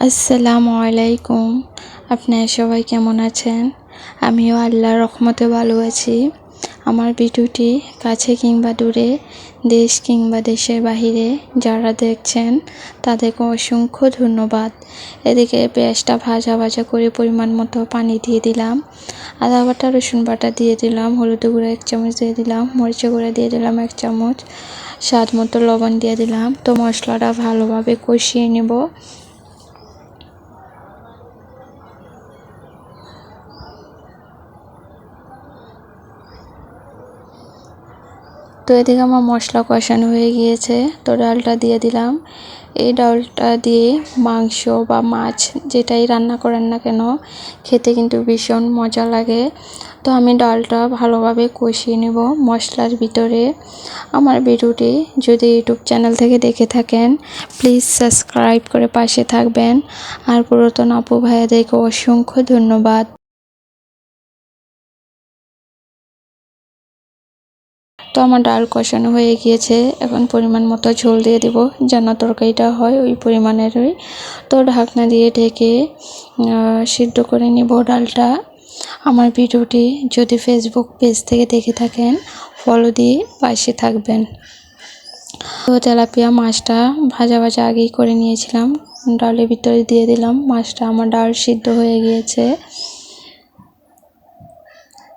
আসসালামু আলাইকুম। আপনারা সবাই কেমন আছেন? আমিও আল্লাহর রহমতে ভালো আছি। আমার ভিডিওটি কাছে কিংবা দূরে, দেশ কিংবা দেশের বাহিরে যারা দেখছেন, তাদেরকে অসংখ্য ধন্যবাদ। এদিকে পেঁয়াজটা ভাজা ভাজা করে পরিমাণ মতো পানি দিয়ে দিলাম। আদা বাটা, রসুন বাটা দিয়ে দিলাম, হলুদ গুঁড়ো এক চামচ দিয়ে দিলাম মরিচ গুঁড়ো দিয়ে দিলাম এক চামচ, স্বাদ মতো লবণ দিয়ে দিলাম। তো মশলাটা ভালোভাবে কষিয়ে নেব। তো এদিকে আমার মশলা কষানো হয়ে গিয়েছে। তো ডালটা দিয়ে দিলাম। এই ডালটা দিয়ে মাংস বা মাছ যেটাই রান্না করেন না কেন, খেতে কিন্তু ভীষণ মজা লাগে। তো আমি ডালটা ভালোভাবে কষিয়ে নেব মশলার ভিতরে। আমার ভিডিওটি যদি ইউটিউব চ্যানেল থেকে দেখে থাকেন, প্লিজ সাবস্ক্রাইব করে পাশে থাকবেন। আর পুরাতন আপু ভাইয়াদেরকে অসংখ্য ধন্যবাদ। তো আমার ডাল কষানো হয়ে গিয়েছে। এখন পরিমাণ মতো ঝোল দিয়ে দেব। যেন তরকারিটা হয় ওই পরিমাণেরই। তো ঢাকনা দিয়ে ঢেকে সিদ্ধ করে নিব ডালটা। আমার ভিডিওটি যদি ফেসবুক পেজ থেকে দেখে থাকেন ফলো দিয়ে পাশে থাকবেন। তো তেলাপিয়া মাছটা ভাজা ভাজা আগেই করে নিয়েছিলাম। ডালের ভিতরে দিয়ে দিলাম। মাছটা আমার ডাল সিদ্ধ হয়ে গিয়েছে।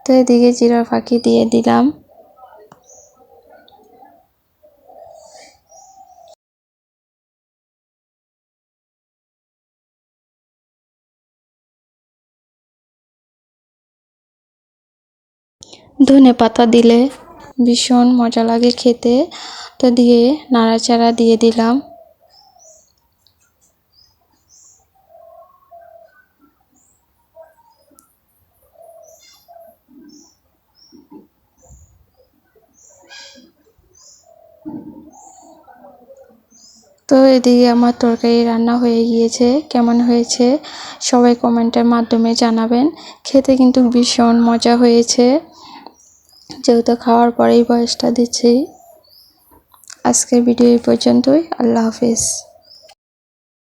তো এদিকে জিরা ফাঁকি দিয়ে দিলাম। ধনে পাতা দিলে ভীষণ মজা লাগে খেতে। তো দিয়ে নাড়াচাড়া দিয়ে দিলাম। তো এদিকে আমার তরকারি রান্না হয়ে গিয়েছে। কেমন হয়েছে? সবাই কমেন্টের মাধ্যমে জানাবেন। খেতে কিন্তু ভীষণ মজা হয়েছে। যেহেতু খাওয়ার পরেই বয়সটা দিচ্ছি। আজকের ভিডিও এই পর্যন্তই। আল্লাহ হাফিজ।